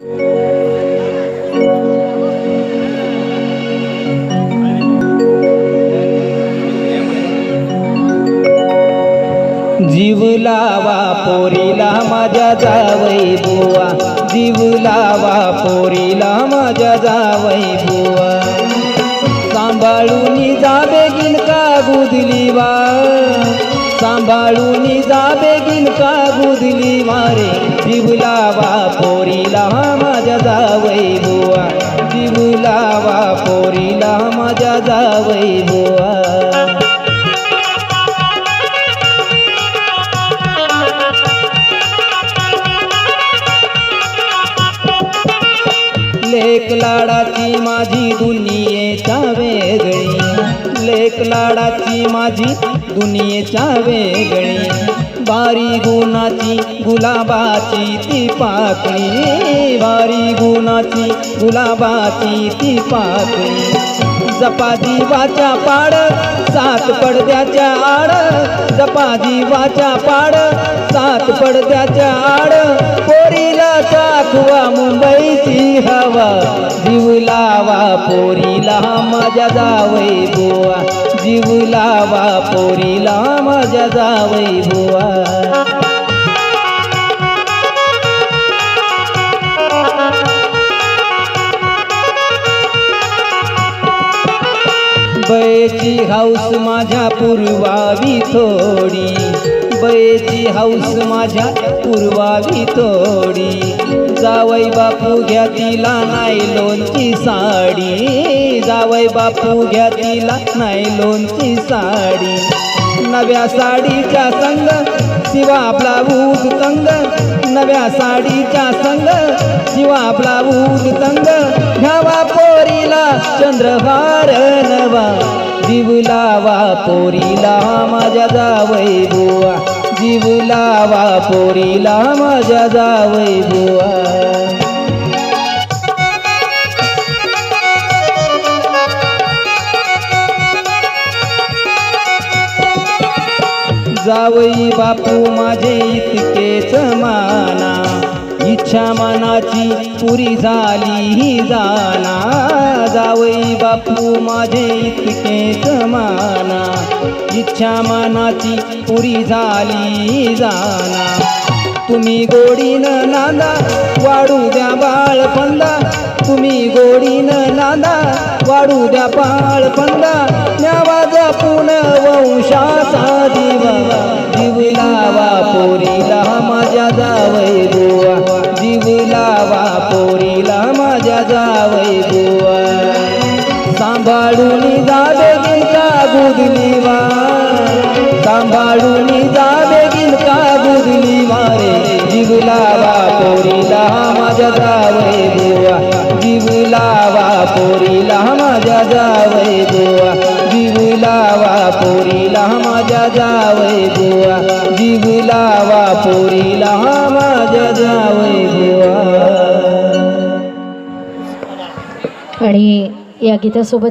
जीव लावा पोरीला माझ्या जावई बुवा. जीव लावा पोरीला माझ्या जावई बुवा. सांभाळून जाबे गिन का गुदली वा सांभाळून जाबे गिन का गुदली मारे जीव लावा पोरीला माझ्या जावई बुवा. जीव लावा पोरीला माझ्या जावई बुवा. लेक लाडाची माझी दुनियेच्या वेगळी. एक लाडाची माझी दुनियेच्या वेगळी. बारी गुणाची गुलाबाची ती पाकळी. बारी गुणाची गुलाबाची ती पाकळी. जपा जीवाच्या पाड सात पडद्याच्या आड. जपा जीवाच्या पाड सात पडद्याच्या आड. पोरीला चाखवा मुंबईची हवा. जीव लावा पोरी. माझ्या जावई बुवा. जीव लावा पोरीला माझ्या जावई बुवा. बैची हाऊस माझ्या पूर्वावी थोडी. बयची हाऊस माझ्या पुरवावी तोडी. जावई बापू घ्या तिला नायलोनची साडी. जावई बापू घ्या तिला नायलोनची साडी. नव्या साडीच्या संग शिवा ब्लाऊज तंग. नव्या साडीच्या संग शिवा ब्लाऊज तंग. घ्यावा पोरीला चंद्रभार नवा. जीव लावा पोरीला माझ्या जावई बुवा. जीव लावा पोरीला माझ्या जावई बुवा. जावई बापू माझे इतकेच मा इच्छा मनाची पुरी झाली जाना. जावई बापू माझे इतकेच माना. इच्छा मनाची पुरी झाली जाना. तुम्ही गोडीनं नांदा वाढू द्या बाळपंदा. तुम्ही गोडीनं नांदा वाढू द्या बाळपंदा. न्यावा जपून वंशाचा दिवा. माझ्या जावई बुवा. सांभाळून जावे गिनका गुदली वा सांभाळून जावे गिनका गुदली मारे जीव लावा पोरीला माझ्या जावई बुवा. जीव लावा पोरीला माझ्या जावई बुवा. जीव लावा पोरीला माझ्या जावई बुवा. जीव लावा पोरीला माझ्या जा या गीतासोबत